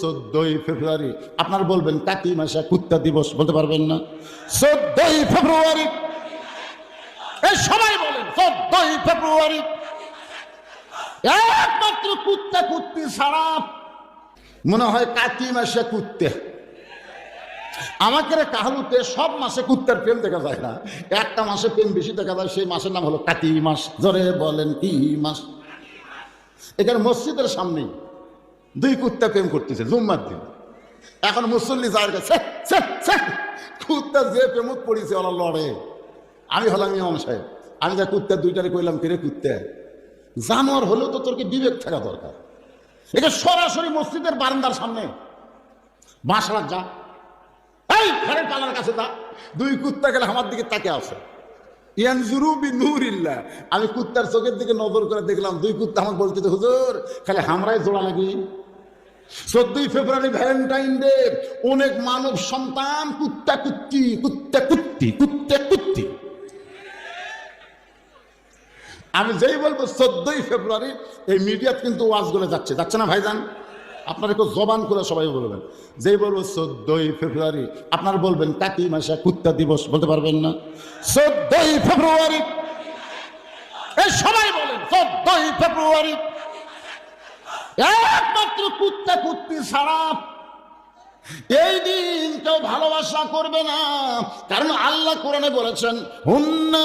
চোদ্দই ফেব্রুয়ারি, আপনার বলবেন কাকি মাসা কুত্তা দিবস বলতে পারবেন না। চোদ্দই ফেব্রুয়ারি, এই সবাই বলেন, চোদ্দই ফেব্রুয়ারি। একমাত্র কুত্তা কুত্তি ছাড়া মনে হয় কাকি মাসে কুত্তে। আমাকে কাহালুতে সব মাসে কুত্তার প্রেম দেখা যায় না। একটা মাসে প্রেম বেশি দেখা যায়, সেই মাসের নাম হলো কাতি মাস। জোরে বলেন কি মাস? এখানে মসজিদের সামনেই দুই কুত্তা প্রেম করতেছে জুম্মার দিন। এখন মুসল্লি যার কাছে "ছ্যাঃ, ছ্যাঃ, কুত্তা যে প্রেমত পড়েছে ওরা লড়ে। আমি হলাম ইমাম সাহেব। আমি যা কুত্তা দুইটারে কইলাম ফিরে কুত্তে? জানোয়ার হলেও তো তোর কি বিবেক থাকা দরকার? এটা সরাসরি মসজিদের বারান্দার সামনে। বাঁশড়ার যা। এই ঘরের পালার কাছে যা। দুই কুত্তা গেলে আমার দিকে তাকে আসে আমি কুত্তার চোখের দিকে নজর করে দেখলাম, দুই কুত্তা আমার বলতে হুজুর, খালি হামরাই জোড়া নাকি চোদ্দই ফেব্রুয়ারি ভ্যালেন্টাইন ডে, অনেক মানব সন্তান কুত্তা কুত্তি কুত্তা কুত্তি কুত্তা কুত্তি। আমি যেই বলব, চোদ্দই ফেব্রুয়ারি এই মিডিয়াত কিন্তু ওয়াজ করে যাচ্ছে। যাচ্ছে না ভাইজান? আপনার একটু জবান করে সবাই বলবেন। যেই বলব চোদ্দই ফেব্রুয়ারি, আপনার বলবেন কাকি মাসা কুত্তা দিবস, বলতে পারবেন না। চোদ্দই ফেব্রুয়ারি এই সবাই বলেন, চোদ্দই ফেব্রুয়ারি। একমাত্র কুত্তা কুত্তি ছাড়া এই দিন কেউ ভালোবাসা করবে না। কারণ আল্লাহ কোরআনে বলেছেন, হুন্না